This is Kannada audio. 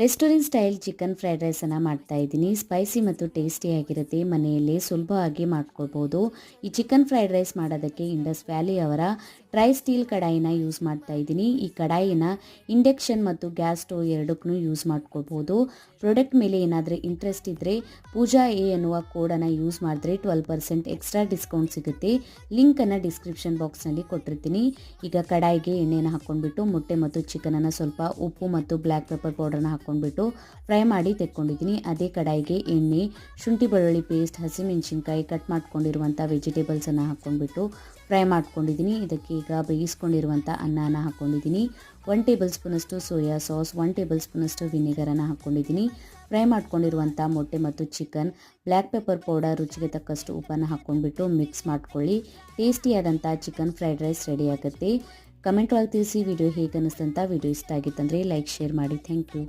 ರೆಸ್ಟೋರೆಂಟ್ ಸ್ಟೈಲ್ ಚಿಕನ್ ಫ್ರೈಡ್ ರೈಸನ್ನು ಮಾಡ್ತಾ ಇದ್ದೀನಿ. ಸ್ಪೈಸಿ ಮತ್ತು ಟೇಸ್ಟಿಯಾಗಿರುತ್ತೆ ಮನೆಯಲ್ಲೇ ಸುಲಭವಾಗಿ ಮಾಡ್ಕೊಳ್ಬೋದು. ಈ ಚಿಕನ್ ಫ್ರೈಡ್ ರೈಸ್ ಮಾಡೋದಕ್ಕೆ ಇಂಡಸ್ ವ್ಯಾಲಿ ಅವರ ಟ್ರೈ ಸ್ಟೀಲ್ ಕಡಾಯಿನ ಯೂಸ್ ಮಾಡ್ತಾ ಇದ್ದೀನಿ. ಈ ಕಡಾಯಿನ ಇಂಡಕ್ಷನ್ ಮತ್ತು ಗ್ಯಾಸ್ ಸ್ಟೋವ್ ಎರಡಕ್ಕೂ ಯೂಸ್ ಮಾಡ್ಕೊಳ್ಬೋದು. ಪ್ರಾಡಕ್ಟ್ ಮೇಲೆ ಏನಾದರೂ ಇಂಟ್ರೆಸ್ಟ್ ಇದ್ದರೆ ಪೂಜಾ ಎ ಎನ್ನುವ ಕೋಡನ್ನು ಯೂಸ್ ಮಾಡಿದ್ರೆ ಟ್ವೆಲ್ ಪರ್ಸೆಂಟ್ ಎಕ್ಸ್ಟ್ರಾ ಡಿಸ್ಕೌಂಟ್ ಸಿಗುತ್ತೆ. ಲಿಂಕನ್ನು ಡಿಸ್ಕ್ರಿಪ್ಷನ್ ಬಾಕ್ಸ್ನಲ್ಲಿ ಕೊಟ್ಟಿರ್ತೀನಿ. ಈಗ ಕಡಾಯಿಗೆ ಎಣ್ಣೆಯನ್ನು ಹಾಕ್ಕೊಂಡ್ಬಿಟ್ಟು ಮೊಟ್ಟೆ ಮತ್ತು ಚಿಕನನ್ನು ಸ್ವಲ್ಪ ಉಪ್ಪು ಮತ್ತು ಬ್ಲ್ಯಾಕ್ ಪೆಪ್ಪರ್ ಪೌಡರ್ನ ಹಾಕ್ಕೊಂಡ್ಬಿಟ್ಟು ಫ್ರೈ ಮಾಡಿ ತೆಕ್ಕೊಂಡಿದ್ದೀನಿ. ಅದೇ ಕಡಾಯಿಗೆ ಎಣ್ಣೆ, ಶುಂಠಿ ಬೆಳ್ಳುಳ್ಳಿ ಪೇಸ್ಟ್, ಹಸಿಮೆಣಸಿನ್ಕಾಯಿ ಕಟ್ ಮಾಡ್ಕೊಂಡಿರುವಂಥ ವೆಜಿಟೇಬಲ್ಸನ್ನು ಹಾಕ್ಕೊಂಡ್ಬಿಟ್ಟು ಫ್ರೈ ಮಾಡ್ಕೊಂಡಿದ್ದೀನಿ. ಇದಕ್ಕೆ ಈಗ ಬೇಯಿಸ್ಕೊಂಡಿರುವಂಥ ಅನ್ನನ ಹಾಕ್ಕೊಂಡಿದ್ದೀನಿ. ಒನ್ ಟೇಬಲ್ ಸ್ಪೂನಷ್ಟು ಸೋಯಾ ಸಾಸ್ ಒನ್ ಟೇಬಲ್ ಸ್ಪೂನಷ್ಟು ವಿನೆಗರನ್ನು ಹಾಕ್ಕೊಂಡಿದ್ದೀನಿ. ಫ್ರೈ ಮಾಡ್ಕೊಂಡಿರುವಂಥ ಮೊಟ್ಟೆ ಮತ್ತು ಚಿಕನ್ ಬ್ಲ್ಯಾಕ್ ಪೆಪ್ಪರ್ ಪೌಡರ್ ರುಚಿಗೆ ತಕ್ಕಷ್ಟು ಉಪ್ಪನ್ನು ಹಾಕ್ಕೊಂಡ್ಬಿಟ್ಟು ಮಿಕ್ಸ್ ಮಾಡ್ಕೊಳ್ಳಿ. ಟೇಸ್ಟಿಯಾದಂಥ ಚಿಕನ್ ಫ್ರೈಡ್ ರೈಸ್ ರೆಡಿ ಆಗುತ್ತೆ. ಕಮೆಂಟ್ ಒಳಗೆ ತಿಳಿಸಿ ವಿಡಿಯೋ ಹೇಗೆ ಅನ್ನಿಸ್ತಂತ ವಿಡಿಯೋ ಇಷ್ಟ ಆಗಿತ್ತಂದರೆ ಲೈಕ್ ಶೇರ್ ಮಾಡಿ. Thank you